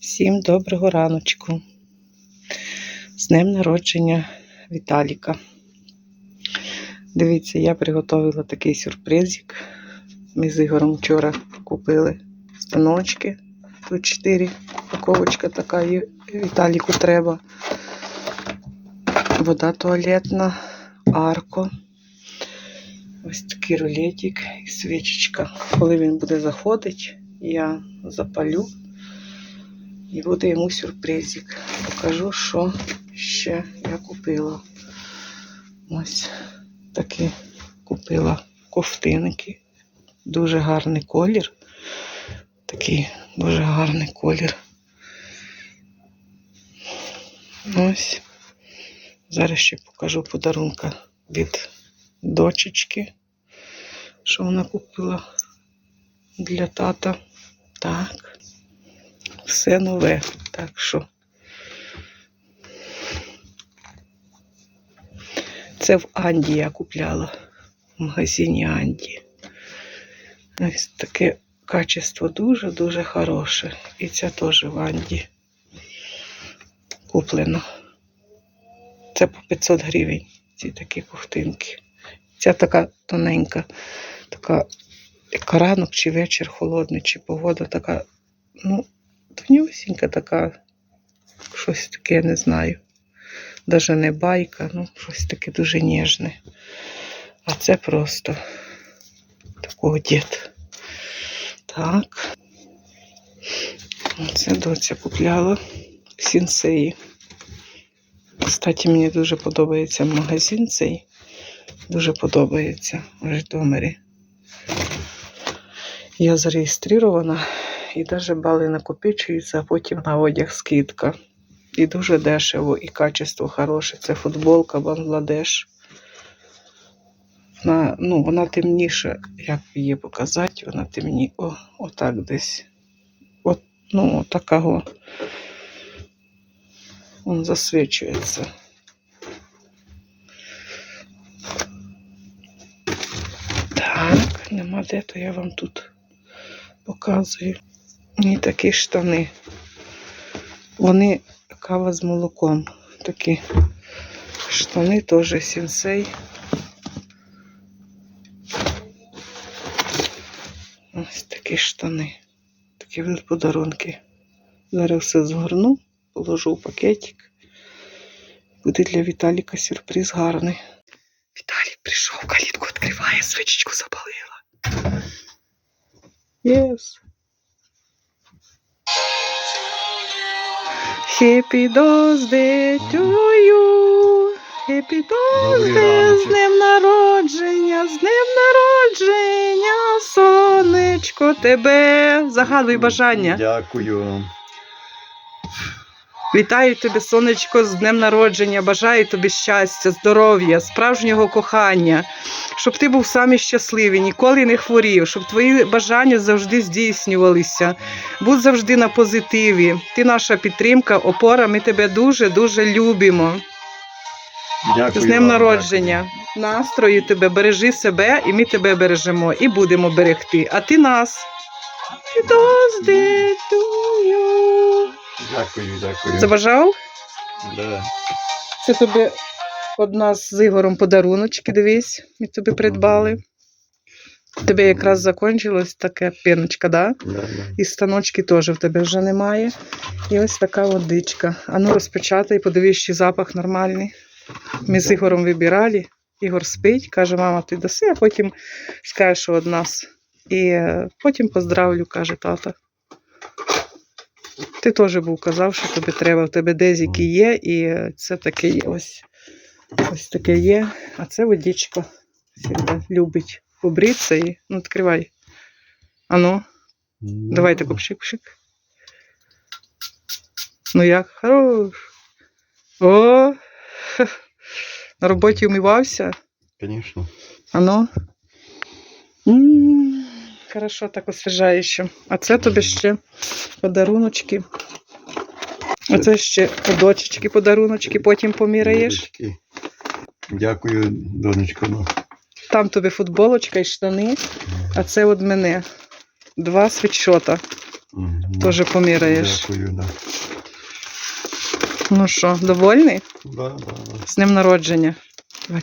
Всім доброго раночку. З днем народження Віталіка. Дивіться, я приготувала такий сюрпризик. Ми з Ігорем вчора купили станочки. Тут 4 упаковочка така є. Віталіку треба. Вода туалетна, арко. Ось такий рулетик і свічечка. Коли він буде заходити, я запалю. І буде йому сюрпризик. Покажу, що ще я купила. Ось такі купила ковтинки. Дуже гарний колір. Такий дуже гарний колір. Ось. Зараз ще покажу подарунка від дочечки, що вона купила для тата. Так все нове. Так що це в Анді я купляла. В магазині Анді. Таке качество дуже-дуже хороше. І ця теж в Анді куплено. Це по 500 гривень. Ці такі ковтинки. Ця така тоненька, така як ранок чи вечір холодний, чи погода така, ну, тонюсінька така, щось таке, я не знаю. Даже не байка, ну, щось таке дуже ніжне. А це просто такого дід. Так. Це доця купляла в сінсеї. Кстати, мені дуже подобається магазин цей. Дуже подобається в Житомирі. Я зареєстрована і навіть бали накопичуються, а потім на одяг скидка. І дуже дешево, і качество хороше. Це футболка Бангладеш. Вона, ну, вона темніша, як її показати, вона темні. О, отак десь. От, ну, такого. Он засвічується. Так, нема де, то я вам тут показую. І такі штани. Вони кава з молоком. Такі штани теж сінсей. Ось такі штани. Такі подарунки. Зараз все згорну, положу в пакетик. Буде для Віталіка сюрприз гарний. Віталік прийшов, калітку відкриває, свічечку запалила. Yes. Happy birthday to you. Happy birthday з днем народження, з днем народження, сонечко тебе. Загадуй бажання. Дякую. Вітаю тебе, сонечко, з днем народження. Бажаю тобі щастя, здоров'я, справжнього кохання, щоб ти був самий щасливий, ніколи не хворів, щоб твої бажання завжди здійснювалися. Будь завжди на позитиві. Ти наша підтримка, опора. Ми тебе дуже дуже любимо. Дякую. З днем народження. Настрою тебе, бережи себе, і ми тебе бережемо і будемо берегти. А ти нас. Дякую, дякую. Забажав? Да. Це тобі одна з Ігорем подаруночки, дивись, ми тобі придбали. Тобі якраз закінчилась така піночка, да? Да, да. І станочки теж в тебе вже немає. І ось така водичка. А ну розпечатай, подивись, чи запах нормальний. Ми з Ігорем вибирали. Ігор спить, каже, мама, ти даси, а потім скажеш, що од нас. І е, потім поздравлю, каже тата. Ти теж був казав, що тобі треба, в тебе дезіки є, і е, це таке є. Ось, ось таке є. А це водичка. Всегда любить побритися і ну, відкривай. Ану. Давайте купшик-пшик. Ну як? Хорош. О! На роботі вмивався. Звісно. Ану. М, Хорошо, так освіжающе. А це тобі ще подаруночки. Оце ще дочечки подаруночки, потім поміряєш. Дякую, донечко. Ну, Там тобі футболочка і штани, а це от мене. Два світшота. Угу. Теж поміряєш. Дякую, да. Ну що, довольний? Да, да, да. З ним народження. Давай.